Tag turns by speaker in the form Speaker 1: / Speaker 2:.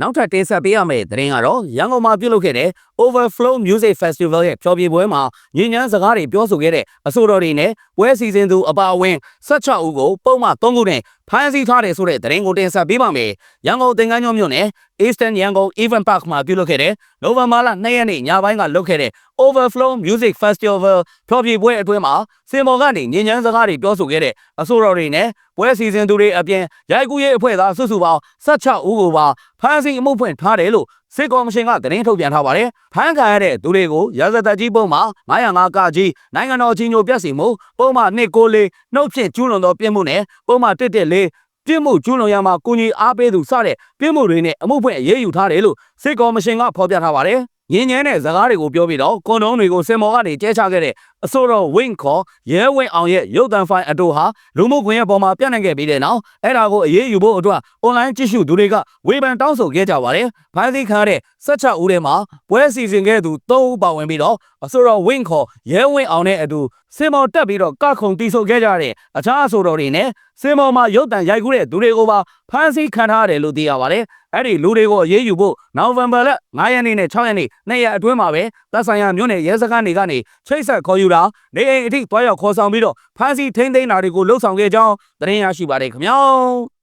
Speaker 1: နောက်ထပ်တင်ဆက်ပေးရမယ့်သတင်းကတော့ရန်ကုန်မှာပြုလုပ်ခဲ့တဲ့ Overflow Music Festival ရဲ့ဖျော်ဖြေပွဲမှာညဉ့်ညမ်းစကားတွေပြောဆိုခဲ့တဲ့အဆိုတော်တွေနဲ့ပွဲစီစဉ်သူအပါအဝင်16ဦးကိုပုံမှန်3ခုနဲ့ဖမ်းဆီးထားတယ်ဆိုတဲ့သတင်းကိုတင်ဆက်ပေးပါမယ်။ရန်ကုန်သင်္ကန်းကျွန်းမြို့နယ် Eastern Yangon Event Park မှာပြုလုပ်ခဲ့တဲ့နိုဝင်ဘာလ2ရက်နေ့ညပိုင်းကလုပ်ခဲ့တဲ့ Overflow Music Festival ဖျော်ဖြေပွဲအတွင်းမှာစင်မော်ကနေညဉ့်ညမ်းစကားတွေပြောဆိုခဲ့တဲ့အဆိုတော်တွေနဲ့ပွဲစီစဉ်သူတွေအပြင်ရိုက်ကူးရေးအဖွဲ့သားစုစုပေါင်း16ဦးကိုပါဖမ်းဆီးအမှုဖွင့်ထားတယ်လို့စစ်ကော်မရှင်ကသတင်းထုတ်ပြန်ထားပါတယ်။ဖမ်းခံရတဲ့သူတွေကိုရာဇသက်ကြီးပုံမှာ905ကကြီးနိုင်ငံတော်ကြီးညိုပြက်စီမှုပုံမှာ294နှုတ်ဖြင့်ကျူးလွန်သောပြစ်မှုနဲ့ပုံမှာ114ပြစ်မှုကျူးလွန်ရမှာကုညီအားပေးသူစတဲ့ပြစ်မှုတွေနဲ့အမှုဖွင့်အရေးယူထားတယ်လို့စစ်ကော်မရှင်ကဖော်ပြထားပါတယ်။ ငင်းငင်းတဲ့ဇာတ်တွေကိုပြောပြီးတော့ကွန်ဒုံးတွေကိုစင်မော်ကနေကျဲချခဲ့တဲ့ အဆိုတော်ဝင်းခေါ်ရဲဝင်းအောင်ရဲ့ရုပ်သံဖိုင်အတူဟာလူမှုကွန်ရက်ပေါ်မှာပြန့်နှံ့ခဲ့ပြီးတဲ့နောက်အဲ့ဒါကိုအရေးယူဖို့အတွက်အွန်လိုင်းကြည့်ရှုသူတွေကဝေဖန်တောင်းဆိုခဲ့ကြပါတယ်။ဖိုင်သီးခါတဲ့16ဦးထဲမှာပွဲစီစဉ်ခဲ့သူ3ဦးပါဝင်ပြီးတော့အဆိုတော်ဝင်းခေါ်ရဲဝင်းအောင်နဲ့အတူစင်မော်တက်ပြီးတော့ကခုံတီဆိုခဲ့ကြတဲ့အခြားအဆိုတော်တွေနဲ့စင်မော်မှာရုပ်တံရိုက်ကူးတဲ့သူတွေကိုပါဖမ်းဆီးခံထားရတယ်လို့သိရပါတယ်။အဲ့ဒီလူတွေကိုအရေးယူဖို့နိုဝင်ဘာလ9ရက်နေ့နဲ့6ရက်နေ့နှစ်ရက်အတွင်းမှာပဲတပ်ဆိုင်ရာမြို့နယ်ရဲစခန်းတွေကနေချိတ်ဆက်ခေါ်ယူတာနေအိမ်အထိတွားရောက်ခေါ်ဆောင်ပြီးတော့ဖမ်းဆီးထိန်းသိမ်းတာတွေကိုလှုပ်ဆောင်ခဲ့ကြောင်းသတင်းရရှိပါတယ်ခင်ဗျာ။